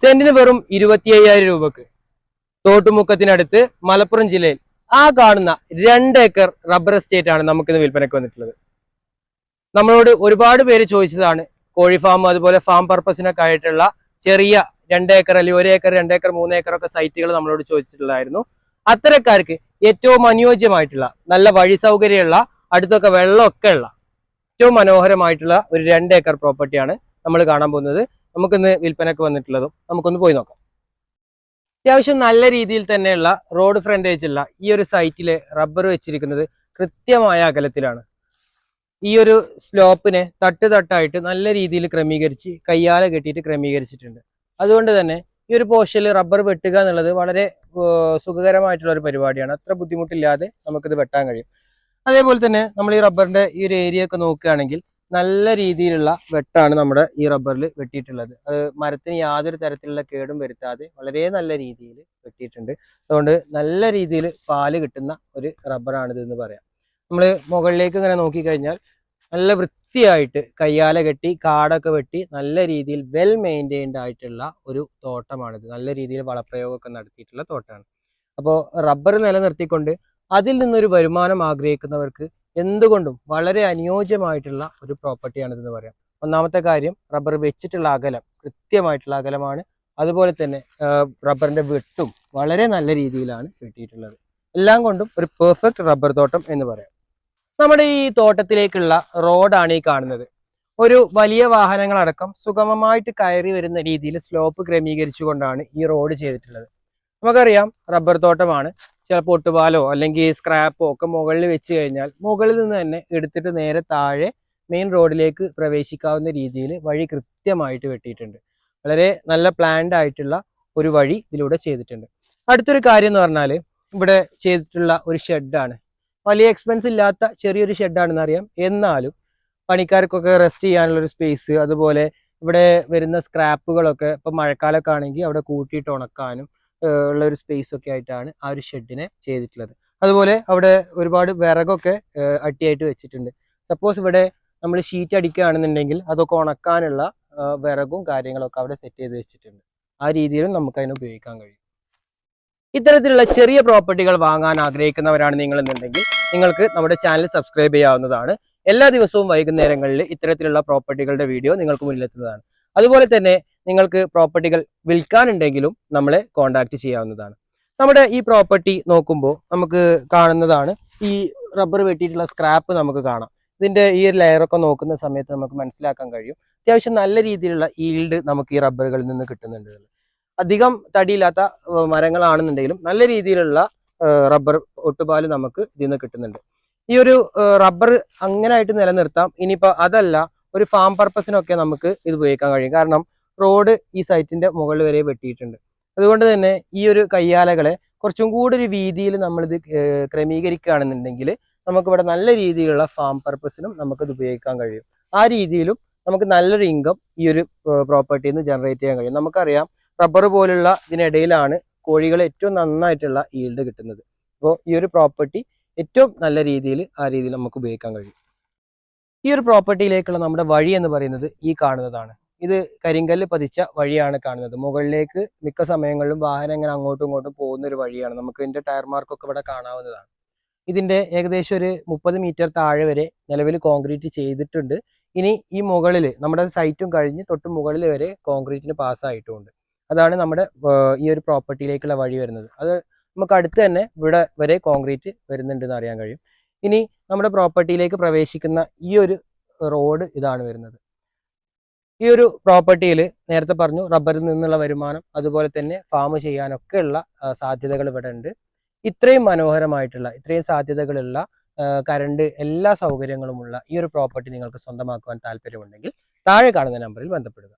സെന്റിന് വെറും ഇരുപത്തി അയ്യായിരം രൂപക്ക്. തോട്ടുമുക്കത്തിനടുത്ത് മലപ്പുറം ജില്ലയിൽ ആ കാണുന്ന രണ്ട് ഏക്കർ റബ്ബർ എസ്റ്റേറ്റ് ആണ് നമുക്കിന്ന് വിൽപ്പനയ്ക്ക് വന്നിട്ടുള്ളത്. നമ്മളോട് ഒരുപാട് പേര് ചോദിച്ചതാണ് കോഴി ഫാം അതുപോലെ ഫാം പർപ്പസിനൊക്കെ ആയിട്ടുള്ള ചെറിയ രണ്ട് ഏക്കർ അല്ലെങ്കിൽ ഒരു ഏക്കർ രണ്ട് ഏക്കർ മൂന്ന് ഏക്കർ ഒക്കെ സൈറ്റുകൾ നമ്മളോട് ചോദിച്ചിട്ടുള്ളതായിരുന്നു. അത്തരക്കാർക്ക് ഏറ്റവും അനുയോജ്യമായിട്ടുള്ള നല്ല വഴി സൗകര്യമുള്ള അടുത്തൊക്കെ വെള്ളമൊക്കെ ഉള്ള ഏറ്റവും മനോഹരമായിട്ടുള്ള ഒരു രണ്ട് ഏക്കർ പ്രോപ്പർട്ടിയാണ് നമ്മൾ കാണാൻ പോകുന്നത്. നമുക്കിന്ന് വിൽപ്പനക്ക് വന്നിട്ടുള്ളതും നമുക്കൊന്ന് പോയി നോക്കാം. അത്യാവശ്യം നല്ല രീതിയിൽ തന്നെയുള്ള റോഡ് ഫ്രണ്ടേജ് ഉള്ള ഈ ഒരു സൈറ്റിലെ റബ്ബർ വെച്ചിരിക്കുന്നത് കൃത്യമായ അകലത്തിലാണ്. ഈ ഒരു സ്ലോപ്പിനെ തട്ട് തട്ടായിട്ട് നല്ല രീതിയിൽ ക്രമീകരിച്ച് കയ്യാല കെട്ടിയിട്ട് ക്രമീകരിച്ചിട്ടുണ്ട്. അതുകൊണ്ട് തന്നെ ഈ ഒരു പോഷയിൽ റബ്ബർ വെട്ടുക എന്നുള്ളത് വളരെ സുഖകരമായിട്ടുള്ള ഒരു പരിപാടിയാണ്. അത്ര ബുദ്ധിമുട്ടില്ലാതെ നമുക്കിത് വെട്ടാൻ കഴിയും. അതേപോലെ തന്നെ നമ്മൾ ഈ റബ്ബറിന്റെ ഈ ഒരു ഏരിയ ഒക്കെ നോക്കുകയാണെങ്കിൽ നല്ല രീതിയിലുള്ള വെട്ടാണ് നമ്മുടെ ഈ റബ്ബറിൽ വെട്ടിയിട്ടുള്ളത്. അത് മരത്തിന് യാതൊരു തരത്തിലുള്ള കേടും വരുത്താതെ വളരെ നല്ല രീതിയിൽ വെട്ടിയിട്ടുണ്ട്. അതുകൊണ്ട് നല്ല രീതിയിൽ പാൽ കിട്ടുന്ന ഒരു റബ്ബറാണിത് എന്ന് പറയാം. നമ്മൾ മുകളിലേക്ക് ഇങ്ങനെ നോക്കിക്കഴിഞ്ഞാൽ നല്ല വൃത്തിയായിട്ട് കയ്യാല കെട്ടി കാടൊക്കെ വെട്ടി നല്ല രീതിയിൽ വെൽ മെയിന്റെയിൻഡ് ആയിട്ടുള്ള ഒരു തോട്ടമാണിത്. നല്ല രീതിയിൽ വളപ്രയോഗമൊക്കെ നടത്തിയിട്ടുള്ള തോട്ടമാണ്. അപ്പോൾ റബ്ബർ നിലനിർത്തിക്കൊണ്ട് അതിൽ നിന്നൊരു വരുമാനം ആഗ്രഹിക്കുന്നവർക്ക് എന്തുകൊണ്ടും വളരെ അനുയോജ്യമായിട്ടുള്ള ഒരു പ്രോപ്പർട്ടിയാണിതെന്ന് പറയാം. ഒന്നാമത്തെ കാര്യം റബ്ബർ വെച്ചിട്ടുള്ള അകലം കൃത്യമായിട്ടുള്ള അകലമാണ്. അതുപോലെ തന്നെ റബ്ബറിന്റെ വെട്ടും വളരെ നല്ല രീതിയിലാണ് വെട്ടിയിട്ടുള്ളത് എല്ലാം കൊണ്ടും ഒരു പെർഫെക്റ്റ് റബ്ബർ തോട്ടം എന്ന് പറയാം. നമ്മുടെ ഈ തോട്ടത്തിലേക്കുള്ള റോഡാണ് ഈ കാണുന്നത്. ഒരു വലിയ വാഹനങ്ങളടക്കം സുഗമമായിട്ട് കയറി വരുന്ന രീതിയിൽ സ്ലോപ്പ് ക്രമീകരിച്ചുകൊണ്ടാണ് ഈ റോഡ് ചെയ്തിട്ടുള്ളത്. നമുക്കറിയാം റബ്ബർ തോട്ടമാണ്. ചിലപ്പോൾ ഒട്ടുപാലോ അല്ലെങ്കിൽ സ്ക്രാപ്പോ ഒക്കെ മുകളിൽ വെച്ച് കഴിഞ്ഞാൽ മുകളിൽ നിന്ന് തന്നെ എടുത്തിട്ട് നേരെ താഴെ മെയിൻ റോഡിലേക്ക് പ്രവേശിക്കാവുന്ന രീതിയിൽ വഴി കൃത്യമായിട്ട് വെട്ടിയിട്ടുണ്ട്. വളരെ നല്ല പ്ലാൻഡ് ആയിട്ടുള്ള ഒരു വഴി ഇതിലൂടെ ചെയ്തിട്ടുണ്ട്. അടുത്തൊരു കാര്യം എന്ന് പറഞ്ഞാൽ ഇവിടെ ചെയ്തിട്ടുള്ള ഒരു ഷെഡാണ് വലിയ എക്സ്പെൻസ് ഇല്ലാത്ത ചെറിയൊരു ഷെഡാണെന്ന് അറിയാം. എന്നാലും പണിക്കാർക്കൊക്കെ റെസ്റ്റ് ചെയ്യാനുള്ള ഒരു സ്പേസ് അതുപോലെ ഇവിടെ വരുന്ന സ്ക്രാപ്പുകളൊക്കെ ഇപ്പം മഴക്കാലമൊക്കെ ആണെങ്കിൽ അവിടെ കൂട്ടിയിട്ട് ഉണക്കാനും ഉള്ള ഒരു സ്പേസ് ഒക്കെ ആയിട്ടാണ് ആ ഒരു ഷെഡിനെ ചെയ്തിട്ടുള്ളത്. അതുപോലെ അവിടെ ഒരുപാട് വിറകൊക്കെ അട്ടിയായിട്ട് വെച്ചിട്ടുണ്ട്. സപ്പോസ് ഇവിടെ നമ്മൾ ഷീറ്റ് അടിക്കുകയാണെന്നുണ്ടെങ്കിൽ അതൊക്കെ ഉണക്കാനുള്ള വിറകും കാര്യങ്ങളൊക്കെ അവിടെ സെറ്റ് ചെയ്ത് വെച്ചിട്ടുണ്ട്. ആ രീതിയിലും നമുക്ക് അതിനെ ഉപയോഗിക്കാൻ കഴിയും. ഇത്തരത്തിലുള്ള ചെറിയ പ്രോപ്പർട്ടികൾ വാങ്ങാൻ ആഗ്രഹിക്കുന്നവരാണ് നിങ്ങൾ എന്നുണ്ടെങ്കിൽ നിങ്ങൾക്ക് നമ്മുടെ ചാനൽ സബ്സ്ക്രൈബ് ചെയ്യാവുന്നതാണ്. എല്ലാ ദിവസവും വൈകുന്നേരങ്ങളിൽ ഇത്തരത്തിലുള്ള പ്രോപ്പർട്ടികളുടെ വീഡിയോ നിങ്ങൾക്ക് മുന്നിലെത്തുന്നതാണ്. അതുപോലെ തന്നെ നിങ്ങൾക്ക് പ്രോപ്പർട്ടികൾ വിൽക്കാനുണ്ടെങ്കിലും നമ്മളെ കോൺടാക്ട് ചെയ്യാവുന്നതാണ്. നമ്മുടെ ഈ പ്രോപ്പർട്ടി നോക്കുമ്പോൾ നമുക്ക് കാണുന്നതാണ് ഈ റബ്ബർ വെട്ടിയിട്ടുള്ള സ്ക്രാപ്പ് നമുക്ക് കാണാം. ഇതിന്റെ ഈ ഒരു ലെയറൊക്കെ നോക്കുന്ന സമയത്ത് നമുക്ക് മനസ്സിലാക്കാൻ കഴിയും. അത്യാവശ്യം നല്ല രീതിയിലുള്ള ഈൽഡ് നമുക്ക് ഈ റബ്ബറുകളിൽ നിന്ന് കിട്ടുന്നുണ്ട്. അധികം തടിയില്ലാത്ത മരങ്ങളാണെന്നുണ്ടെങ്കിലും നല്ല രീതിയിലുള്ള റബ്ബർ ഒട്ടുപാൽ നമുക്ക് ഇതിൽ നിന്ന് കിട്ടുന്നുണ്ട്. ഈ ഒരു റബ്ബർ അങ്ങനെ ആയിട്ട് നിലനിർത്താം. ഇനിയിപ്പോൾ അതല്ല ഒരു ഫാം പർപ്പസിനൊക്കെ നമുക്ക് ഇത് ഉപയോഗിക്കാൻ കഴിയും. കാരണം റോഡ് ഈ സൈറ്റിന്റെ മുകളിൽ വരെ വെട്ടിയിട്ടുണ്ട്. അതുകൊണ്ട് തന്നെ ഈ ഒരു കയ്യാലകളെ കുറച്ചും കൂടി ഒരു വീതിയിൽ നമ്മളിത് ക്രമീകരിക്കുകയാണെന്നുണ്ടെങ്കിൽ നമുക്കിവിടെ നല്ല രീതിയിലുള്ള ഫാം പർപ്പസിനും നമുക്കിത് ഉപയോഗിക്കാൻ കഴിയും. ആ രീതിയിലും നമുക്ക് നല്ലൊരു ഇൻകം ഈ ഒരു പ്രോപ്പർട്ടിയിൽ നിന്ന് ജനറേറ്റ് ചെയ്യാൻ കഴിയും. നമുക്കറിയാം റബ്ബർ പോലുള്ള ഇതിനിടയിലാണ് കോഴികൾ ഏറ്റവും നന്നായിട്ടുള്ള ഈൽഡ് കിട്ടുന്നത്. അപ്പോൾ ഈ ഒരു പ്രോപ്പർട്ടി ഏറ്റവും നല്ല രീതിയിൽ ആ രീതിയിൽ നമുക്ക് ഉപയോഗിക്കാൻ കഴിയും. ഈ ഒരു പ്രോപ്പർട്ടിയിലേക്കുള്ള നമ്മുടെ വഴി എന്ന് പറയുന്നത് ഈ കാണുന്നതാണ്. ഇത് കരിങ്കല്ല് പതിച്ച വഴിയാണ് കാണുന്നത്. മുകളിലേക്ക് മിക്ക സമയങ്ങളിലും വാഹനം ഇങ്ങനെ അങ്ങോട്ടും ഇങ്ങോട്ടും പോകുന്ന ഒരു വഴിയാണ്. നമുക്ക് ഇതിന്റെ ടയർ മാർക്കൊക്കെ ഇവിടെ കാണാവുന്നതാണ്. ഇതിന്റെ ഏകദേശം ഒരു മുപ്പത് മീറ്റർ താഴെ വരെ നിലവിൽ കോൺക്രീറ്റ് ചെയ്തിട്ടുണ്ട്. ഇനി ഈ മുകളിൽ നമ്മുടെ സൈറ്റും കഴിഞ്ഞ് തൊട്ട് മുകളിൽ വരെ കോൺക്രീറ്റിന് പാസ്സായിട്ടുമുണ്ട് അതാണ് നമ്മുടെ ഈ ഒരു പ്രോപ്പർട്ടിയിലേക്കുള്ള വഴി വരുന്നത്. അത് നമുക്ക് അടുത്ത് തന്നെ ഇവിടെ വരെ കോൺക്രീറ്റ് വരുന്നുണ്ടെന്ന് അറിയാൻ കഴിയും. ഇനി നമ്മുടെ പ്രോപ്പർട്ടിയിലേക്ക് പ്രവേശിക്കുന്ന ഈ ഒരു റോഡ് ഇതാണ് വരുന്നത്. ഈ ഒരു പ്രോപ്പർട്ടിയിൽ നേരത്തെ പറഞ്ഞു റബ്ബറിൽ നിന്നുള്ള വരുമാനം അതുപോലെ തന്നെ ഫാം ചെയ്യാനൊക്കെയുള്ള സാധ്യതകൾ ഇവിടെ ഉണ്ട് ഇത്രയും മനോഹരമായിട്ടുള്ള ഇത്രയും സാധ്യതകളുള്ള കരണ്ട് എല്ലാ സൗകര്യങ്ങളുമുള്ള ഈ ഒരു പ്രോപ്പർട്ടി നിങ്ങൾക്ക് സ്വന്തമാക്കുവാൻ താല്പര്യമുണ്ടെങ്കിൽ താഴെ കാണുന്ന നമ്പറിൽ ബന്ധപ്പെടുക.